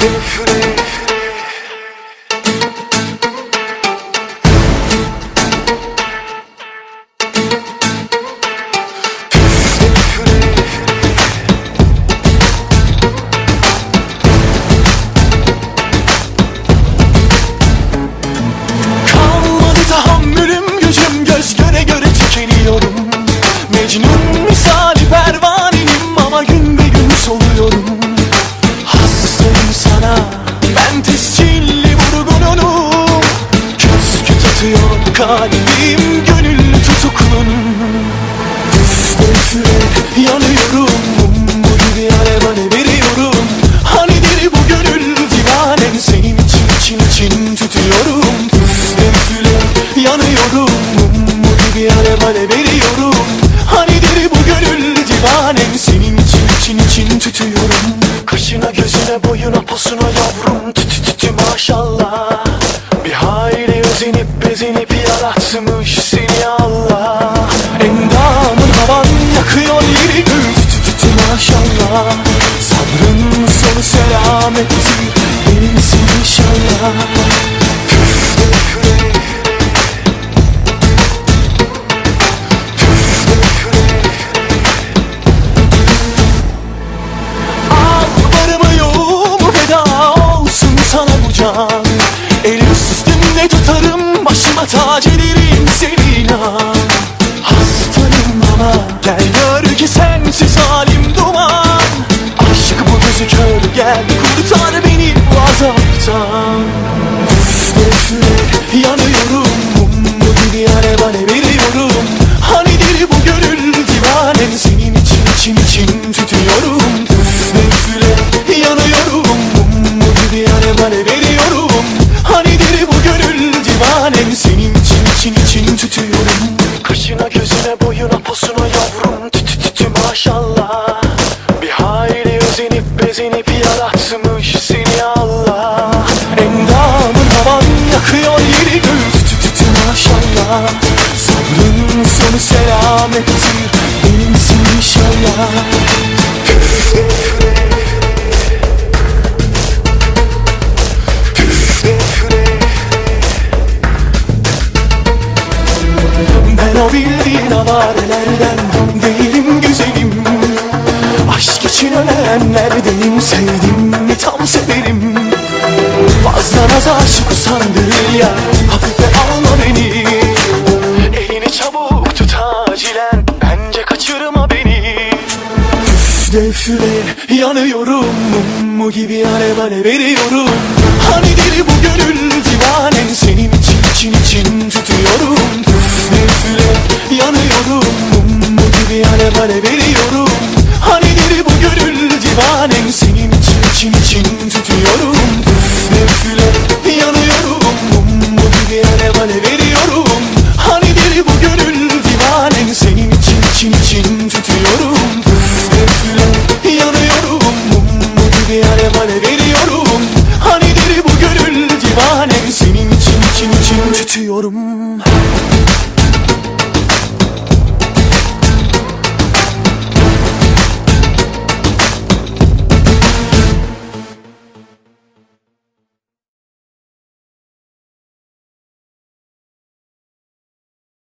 Üfle Senin tescilli vurgununum Küs küt atıyor kalbim Gönüllü tutuklunum Üfle üfle yanıyorum Bu gibi alev aleveriyorum Hanidir bu gönül divanem Senin için için için tutuyorum. Üfle üfle yanıyorum Bu gibi alev aleveriyorum Hanidir bu gönül divanem Senin için için için tutuyorum. Kaşına gözüne boyuna posuna yavrum. Tütü tütü maşallah. Bir hayli özenip bezenip yaratmış seni Allah. Endamın havan yakıyor yeri Tütü tütü maşallah. Sabrın sonu selamettir. Benimsin inşallah kurtar beni bu azaptan Üfle üfle yanıyorum. Mumlu gibi alev alev veriyorum Hanidir bu gönül divanem? Senin için için için tutuyorum Üfle üfle yanıyorum. Mumlu gibi alev alev veriyorum Hanidir bu gönül divanem? Senin için için için tutuyorum Kaşına gözüne boyuna posuna yavrum. Tütü tütü maşallah yaratmış seni Allah. Endamın havan yakıyor yeri gül Tütü tütü maşallah. Sabrın sonu selamettir Benimsin inşallah. Ben o bildiğin avarelerden değilim güzelim. Aşk için ölenlerdenim sevdim çabuk tut acilen. Bence kaçırma beni. Üfle üfle yanıyorum. Mummu gibi alev alev veriyorum. Hanidir bu gönül divanem? Senin için için için tutuyorum. Üfle üfle yanıyorum. Mummu gibi alev alev veriyorum. Hanidir bu gönül divanem? Senin için için için tutuyorum. Yare bale veriyorum. Hanidir bu gönül divane. Senin için için için tutuyorum